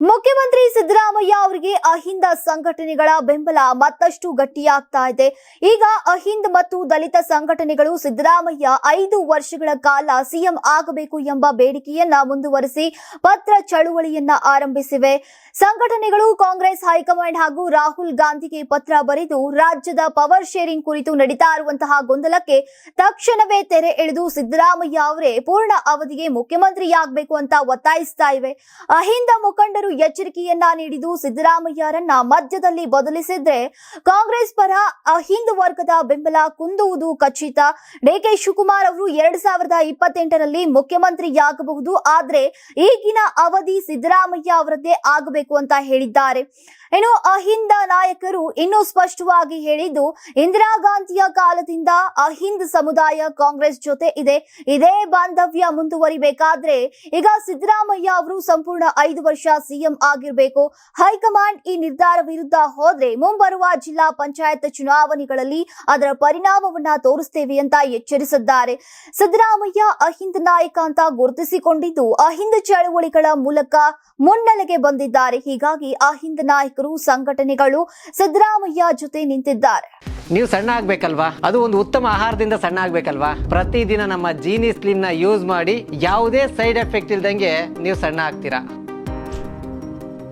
ಮುಖ್ಯಮಂತ್ರಿ ಸಿದ್ದರಾಮಯ್ಯ ಅವರಿಗೆ ಅಹಿಂದ ಸಂಘಟನೆಗಳ ಬೆಂಬಲ ಮತ್ತಷ್ಟು ಗಟ್ಟಿಯಾಗ್ತಾ ಇದೆ. ಈಗ ಅಹಿಂದ್ ಮತ್ತು ದಲಿತ ಸಂಘಟನೆಗಳು ಸಿದ್ದರಾಮಯ್ಯ ಐದು ವರ್ಷಗಳ ಕಾಲ ಸಿಎಂ ಆಗಬೇಕು ಎಂಬ ಬೇಡಿಕೆಯನ್ನ ಮುಂದುವರೆಸಿ ಪತ್ರ ಚಳುವಳಿಯನ್ನ ಆರಂಭಿಸಿವೆ. ಸಂಘಟನೆಗಳು ಕಾಂಗ್ರೆಸ್, ಹೈಕಮಾಂಡ್ ಹಾಗೂ ರಾಹುಲ್ ಗಾಂಧಿಗೆ ಪತ್ರ ಬರೆದು ರಾಜ್ಯದ ಪವರ್ ಶೇರಿಂಗ್ ಕುರಿತು ನಡೀತಾ ಇರುವಂತಹ ಗೊಂದಲಕ್ಕೆ ತಕ್ಷಣವೇ ತೆರೆ ಎಳೆದು ಸಿದ್ದರಾಮಯ್ಯ ಅವರೇ ಪೂರ್ಣ ಅವಧಿಗೆ ಮುಖ್ಯಮಂತ್ರಿಯಾಗಬೇಕು ಅಂತ ಒತ್ತಾಯಿಸ್ತಾ ಇವೆ. ಅಹಿಂದ ಮುಖಂಡರು ಎಚ್ಚರಿಕೆಯನ್ನ ನೀಡಿದ್ದು ಸಿದ್ದರಾಮಯ್ಯರನ್ನ ಮಧ್ಯದಲ್ಲಿ ಬದಲಿಸಿದ್ರೆ ಕಾಂಗ್ರೆಸ್ ಪರ ಅಹಿಂದ ವರ್ಗದ ಬೆಂಬಲ ಕುಂದುವುದು ಖಚಿತ. ಡಿಕೆ ಶಿವಕುಮಾರ್ ಅವರು ಎರಡ್ ಸಾವಿರದ ಇಪ್ಪತ್ತೆಂಟರಲ್ಲಿ ಮುಖ್ಯಮಂತ್ರಿಯಾಗಬಹುದು, ಆದ್ರೆ ಈಗಿನ ಅವಧಿ ಸಿದ್ದರಾಮಯ್ಯ ಅವರದ್ದೇ ಆಗಬೇಕು ಅಂತ ಹೇಳಿದ್ದಾರೆ. ಇನ್ನು ಅಹಿಂದ ನಾಯಕರು ಇನ್ನೂ ಸ್ಪಷ್ಟವಾಗಿ ಹೇಳಿದ್ದು, ಇಂದಿರಾ ಗಾಂಧಿಯ ಕಾಲದಿಂದ ಅಹಿಂದ್ ಸಮುದಾಯ ಕಾಂಗ್ರೆಸ್ ಜೊತೆ ಇದೆ. ಇದೇ ಬಾಂಧವ್ಯ ಮುಂದುವರಿಬೇಕಾದ್ರೆ ಈಗ ಸಿದ್ದರಾಮಯ್ಯ ಅವರು ಸಂಪೂರ್ಣ ಐದು ವರ್ಷ ಸಿಎಂ ಆಗಿರಬೇಕು. ಹೈಕಮಾಂಡ್ ಈ ನಿರ್ಧಾರ ವಿರುದ್ಧ ಹೋದ್ರೆ ಮುಂಬರುವ ಜಿಲ್ಲಾ ಪಂಚಾಯತ್ ಚುನಾವಣೆಗಳಲ್ಲಿ ಅದರ ಪರಿಣಾಮವನ್ನ ತೋರಿಸ್ತೇವೆ ಅಂತ ಎಚ್ಚರಿಸಿದ್ದಾರೆ. ಸಿದ್ದರಾಮಯ್ಯ ಅಹಿಂದ ನಾಯಕ ಅಂತ ಗುರುತಿಸಿಕೊಂಡಿದ್ದು ಅಹಿಂದ ಚಳವಳಿಗಳ ಮೂಲಕ ಮುನ್ನೆಲೆಗೆ ಬಂದಿದ್ದಾರೆ. ಹೀಗಾಗಿ ಅಹಿಂದ ನಾಯಕರು, ಸಂಘಟನೆಗಳು ಸಿದ್ದರಾಮಯ್ಯ ಜೊತೆ ನಿಂತಿದ್ದಾರೆ. ನೀವು ಸಣ್ಣ ಆಗ್ಬೇಕಲ್ವಾ? ಅದು ಒಂದು ಉತ್ತಮ ಆಹಾರದಿಂದ ಸಣ್ಣ ಆಗ್ಬೇಕಲ್ವಾ? ಪ್ರತಿದಿನ ನಮ್ಮ ಜೀನಿ ಸ್ಲಿಮ್ನ ಯೂಸ್ ಮಾಡಿ ಯಾವುದೇ ಸೈಡ್ ಎಫೆಕ್ಟ್ ಇಲ್ದಂಗೆ ನೀವು ಸಣ್ಣ ಆಗ್ತೀರಾ?